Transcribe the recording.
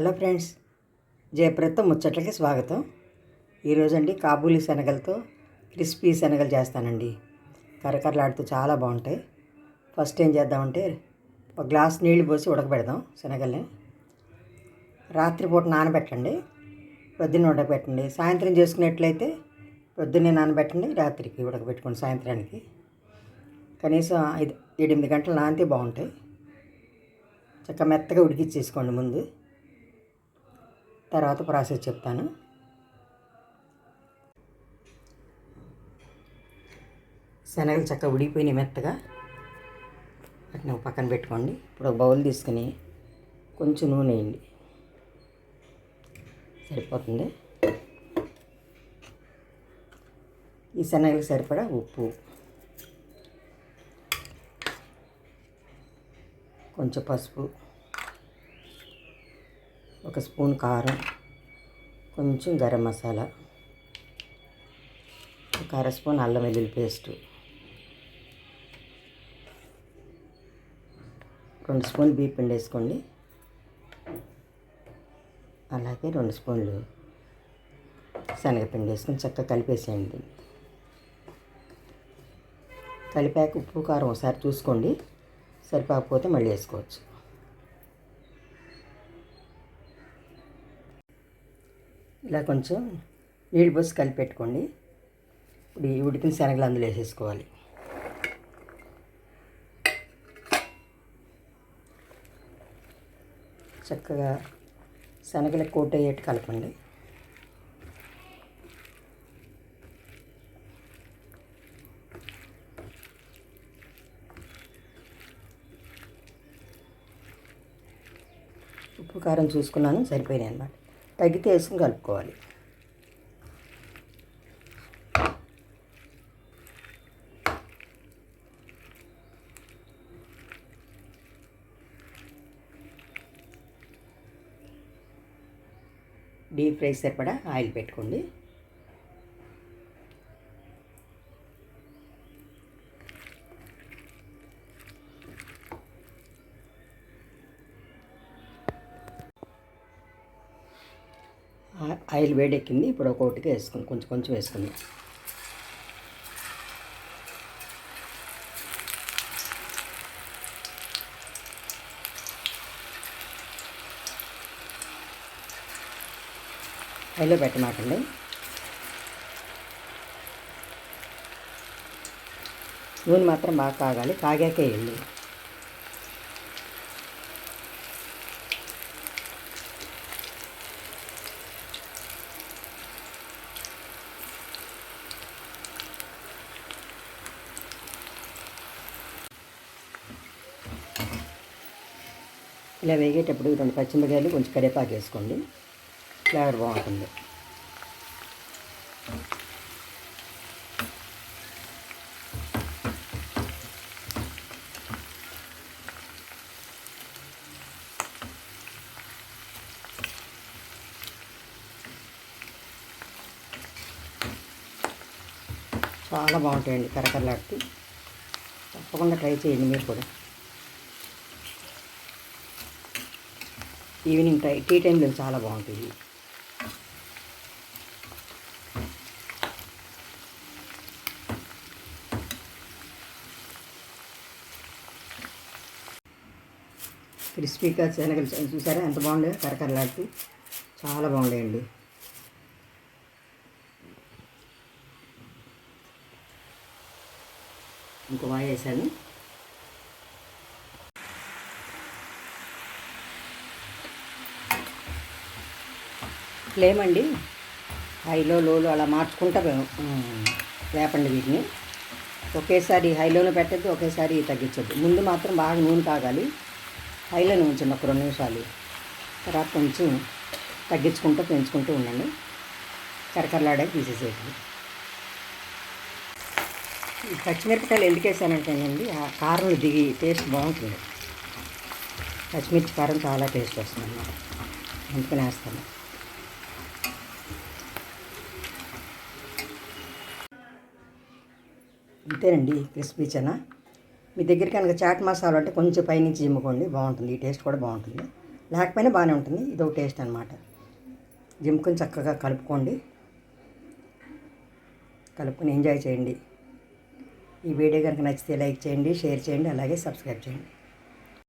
Hello friends జయప్రదతో ముచ్చట్లకి స్వాగతం. ఈరోజు అండి కాబూలి శనగలతో క్రిస్పీ శనగలు చేస్తానండి. కరకరలాడుతూ చాలా బాగుంటాయి. ఫస్ట్ ఏం చేద్దామంటే ఒక గ్లాస్ నీళ్ళు పోసి ఉడకబెడదాం శనగల్ని. రాత్రిపూట నానబెట్టండి పొద్దున్న ఉడకబెట్టండి. సాయంత్రం చేసుకున్నట్లయితే పొద్దున్నే నానబెట్టండి రాత్రికి ఉడకబెట్టుకోండి సాయంత్రానికి. కనీసం ఐదు ఎనిమిది గంటలు నానితే బాగుంటాయి. చక్కగా మెత్తగా ఉడికిచ్చేసుకోండి ముందు. తర్వాత ప్రాసెస్ చెప్తాను. శనగలు చక్కగా ఉడిగిపోయినాయి మెత్తగా. వాటిని పక్కన పెట్టుకోండి. ఇప్పుడు ఒక బౌల్ తీసుకుని కొంచెం నూనె వేయండి. సరిపోతుంది. ఈ శనగలకు సరిపడా ఉప్పు. కొంచెం పసుపు. ఒక స్పూన్ కారం కొంచెం గరం మసాలా ఒక అర స్పూన్ అల్లం వెల్లుల్లి పేస్టు రెండు స్పూన్లు బీప్ పిండి వేసుకోండి. అలాగే రెండు స్పూన్లు శనగపిండి వేసుకొని చక్కగా కలిపేసేయండి. కలిపాక ఉప్పు కారం ఒకసారి చూసుకోండి. సరిపోకపోతే మళ్ళీ వేసుకోవచ్చు. ఇలా కొంచెం నీళ్ళు పోసి కలిపి పెట్టుకోండి. ఇప్పుడు ఈ ఉడికిన శనగలు అందులో వేసేసుకోవాలి. చక్కగా శనగలు కోట్ అయ్యేట్టు కలపండి. ఉప్పు కారం చూసుకున్నాను సరిపోయినాయి అన్నమాట. తగ్గితే వేసుకుని కలుపుకోవాలి. డీప్ ఫ్రై సరిపడా ఆయిల్ పెట్టుకోండి. ఆయిల్ వేడెక్కింది. ఇప్పుడు ఒక్కొక్కటిగా వేసుకుని కొంచెం కొంచెం వేసుకుంది. హైలో పెట్టమాకండి. నూనె మాత్రం బాగా కాగాలి. కాగాకే వెళ్ళి ఇలా వేగేటప్పుడు రెండు పచ్చిమిరకాయలు కొంచెం కరివేపాకు వేసుకోండి. ఫ్లేవర్ బాగుంటుంది. చాలా బాగుంటాయండి కరకరలాడుతూ. తప్పకుండా ట్రై చేయండి మీరు కూడా. ఈవినింగ్ టై టీ టైంలో చాలా బాగుంటుంది క్రిస్పీగా శనగలు చూసారా? ఎంత బాగుండే? కరకరలాడుతూ చాలా బాగుండేయండి. ఇంకో వాయి వేసాను. ఫ్లేమ్ అండి హైలో లోలో అలా మార్చుకుంటా లేపండి వీటిని. ఒకేసారి హైలోనే పెట్టద్దు ఒకేసారి తగ్గించద్దు. ముందు మాత్రం బాగా నూనె కాగాలి హైలోనే ఉంచండి ఒక రెండు నిమిషాలు. తర్వాత కొంచెం తగ్గించుకుంటూ పెంచుకుంటూ ఉండండి. కరకరలాడాక తీసేసేయండి. ఈ పచ్చిమిరపకాయలు ఎందుకు వేసానంటేనండి ఆ కారం దిగి టేస్ట్ బాగుంటుంది. పచ్చిమిర్చి కారం చాలా టేస్ట్ వస్తుంది అన్నమాట అందుకని వేస్తాను. అంతేనండి క్రిస్పీ చనా. మీ దగ్గర కనుక చాట్ మసాలా అంటే కొంచెం పైనుంచి జిమ్ముకోండి బాగుంటుంది. ఈ టేస్ట్ కూడా బాగుంటుంది. లేకపోయినా బాగానే ఉంటుంది. ఇదో టేస్ట్ అనమాట జిమ్కొని చక్కగా కలుపుకోండి. కలుపుకొని ఎంజాయ్ చేయండి. ఈ వీడియో కనుక నచ్చితే లైక్ చేయండి షేర్ చేయండి అలాగే సబ్స్క్రైబ్ చేయండి.